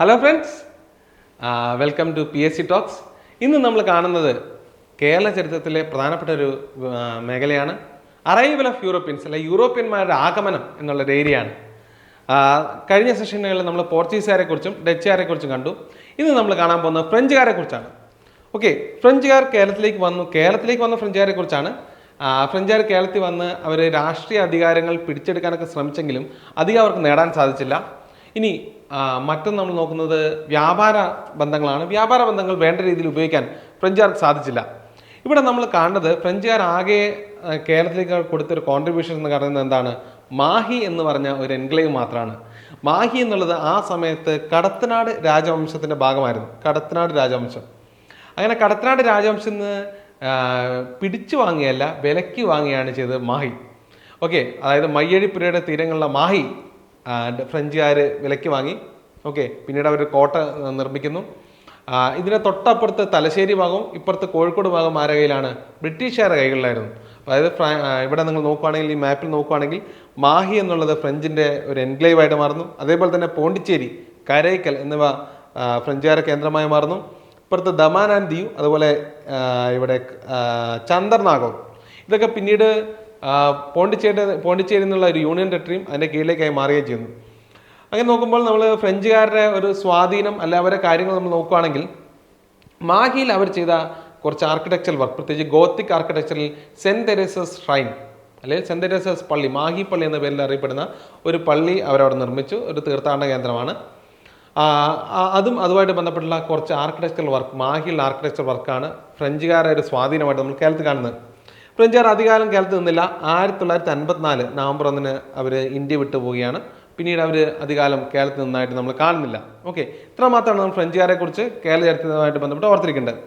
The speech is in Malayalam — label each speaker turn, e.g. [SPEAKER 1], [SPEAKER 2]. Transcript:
[SPEAKER 1] Hello friends welcome to P S C talks ഇന്ന് നമ്മൾ കാണുന്നത് കേരള ചരിത്രത്തിലെ പ്രധാനപ്പെട്ട ഒരു മേഖലയാണ്. അറൈവൽ ഓഫ് യൂറോപ്യൻസ് അല്ലെ യൂറോപ്യന്മാരുടെ ആഗമനം എന്നുള്ളൊരു ഏരിയയാണ്. കഴിഞ്ഞ സെഷനുകളിൽ നമ്മൾ പോർച്ചുഗീസുകാരെ കുറിച്ചും ഡച്ചുകാരെ കുറിച്ചും കണ്ടു. ഇന്ന് നമ്മൾ കാണാൻ പോകുന്നത് ഫ്രഞ്ചുകാരെ കുറിച്ചാണ്. ഓക്കെ ഫ്രഞ്ചുകാർ കേരളത്തിലേക്ക് വന്നു കേരളത്തിലേക്ക് വന്ന ഫ്രഞ്ചുകാരെ കുറിച്ചാണ്. ആ, ഫ്രഞ്ചുകാർ കേരളത്തിൽ വന്ന് അവർ രാഷ്ട്രീയ അധികാരങ്ങൾ പിടിച്ചെടുക്കാനൊക്കെ ശ്രമിച്ചെങ്കിലും അധികം അവർക്ക് നേടാൻ സാധിച്ചില്ല. ഇനി മറ്റൊന്ന് നമ്മൾ നോക്കുന്നത് വ്യാപാര ബന്ധങ്ങളാണ്. വ്യാപാര ബന്ധങ്ങൾ വേണ്ട രീതിയിൽ ഉപയോഗിക്കാൻ ഫ്രഞ്ചുകാർക്ക് സാധിച്ചില്ല. ഇവിടെ നമ്മൾ കാണുന്നത് ഫ്രഞ്ചുകാർ ആകെ കേരളത്തിലേക്ക് കൊടുത്തൊരു കോൺട്രിബ്യൂഷൻ എന്ന് പറയുന്നത് എന്താണ്? മാഹി എന്ന് പറഞ്ഞ ഒരു എൻക്ലേവ് മാത്രമാണ് മാഹി എന്നുള്ളത് ആ സമയത്ത് കടത്തനാട് രാജവംശത്തിന്റെ ഭാഗമായിരുന്നു. കടത്തനാട് രാജവംശം. അങ്ങനെ കടത്തനാട് രാജവംശം പിടിച്ചു വാങ്ങിയല്ല വിലയ്ക്ക് വാങ്ങിയാണ് ചെയ്തത് മാഹി. ഓക്കെ അതായത് മയ്യഴിപ്പുരയുടെ തീരങ്ങളിലെ മാഹി ഫ്രഞ്ചുകാർ വിലയ്ക്ക് വാങ്ങി. ഓക്കെ പിന്നീട് അവർ കോട്ട നിർമ്മിക്കുന്നു. ഇതിന്റെ തൊട്ടപ്പുറത്ത് തലശ്ശേരി ഭാഗവും ഇപ്പുറത്ത് കോഴിക്കോട് ഭാഗം ആരുടെ കയ്യിലാണ്? ബ്രിട്ടീഷുകാരുടെ കൈകളിലായിരുന്നു. അതായത് ഇവിടെ നിങ്ങൾ നോക്കുകയാണെങ്കിൽ ഈ മാപ്പിൽ നോക്കുകയാണെങ്കിൽ മാഹി എന്നുള്ളത് ഫ്രഞ്ചിന്റെ ഒരു എൻക്ലേവായിട്ട് മാറുന്നു. അതേപോലെ തന്നെ പോണ്ടിച്ചേരി കരൈക്കൽ എന്നിവ ഫ്രഞ്ചുകാരുടെ കേന്ദ്രമായി മാറുന്നു. ഇപ്പുറത്ത് ദമാൻ ആൻഡ് ദിയു അതുപോലെ ഇവിടെ ചന്ദർനാഗം ഇതൊക്കെ പിന്നീട് പോണ്ടിച്ചേരി പോണ്ടിച്ചേരി എന്നുള്ള ഒരു യൂണിയൻ ടെറിട്ടറിയും അതിന്റെ കീഴിലേക്കായി മാറുകയും ചെയ്യുന്നു. അങ്ങനെ നോക്കുമ്പോൾ നമ്മൾ ഫ്രഞ്ചുകാരുടെ ഒരു സ്വാധീനം അല്ല അവരുടെ കാര്യങ്ങൾ നമ്മൾ നോക്കുകയാണെങ്കിൽ മാഹിയിൽ അവർ ചെയ്ത കുറച്ച് ആർക്കിടെക്ചർ വർക്ക് പ്രത്യേകിച്ച് ഗോത്തിക് ആർക്കിടെക്ചറിൽ സെന്റ് തെരേസസ് ഷ്രൈൻ അല്ലെങ്കിൽ സെന്റ് തെരേസസ് പള്ളി മാഹി പള്ളി എന്ന പേരിൽ അറിയപ്പെടുന്ന ഒരു പള്ളി അവരവിടെ നിർമ്മിച്ചു. ഒരു തീർത്ഥാടന കേന്ദ്രമാണ്. അതും അതുമായിട്ട് ബന്ധപ്പെട്ടുള്ള കുറച്ച് ആർക്കിടെക്ചറൽ വർക്ക് മാഹിയുള്ള ആർക്കിടെക്ചർ വർക്കാണ് ഫ്രഞ്ചുകാരുടെ ഒരു സ്വാധീനമായിട്ട് നമ്മൾ കേരളത്തിൽ കാണുന്നത്. ഫ്രഞ്ചുകാർ അധികാരം കേരളത്തിൽ നിന്നില്ല. ആയിരത്തി തൊള്ളായിരത്തി അൻപത്തിനാല് നവംബർ ഒന്നിന് അവർ ഇന്ത്യ വിട്ടു പോവുകയാണ്. പിന്നീട് അവർ അധികാലം കേരളത്തിൽ നിന്നായിട്ട് നമ്മൾ കാണുന്നില്ല. ഓക്കെ. ഇത്ര മാത്രമാണ് നമ്മൾ ഫ്രഞ്ചുകാരെ കുറിച്ച് കേരള ചരിത്രവുമായിട്ട് ബന്ധപ്പെട്ട് ഓർത്തിരിക്കേണ്ടത്.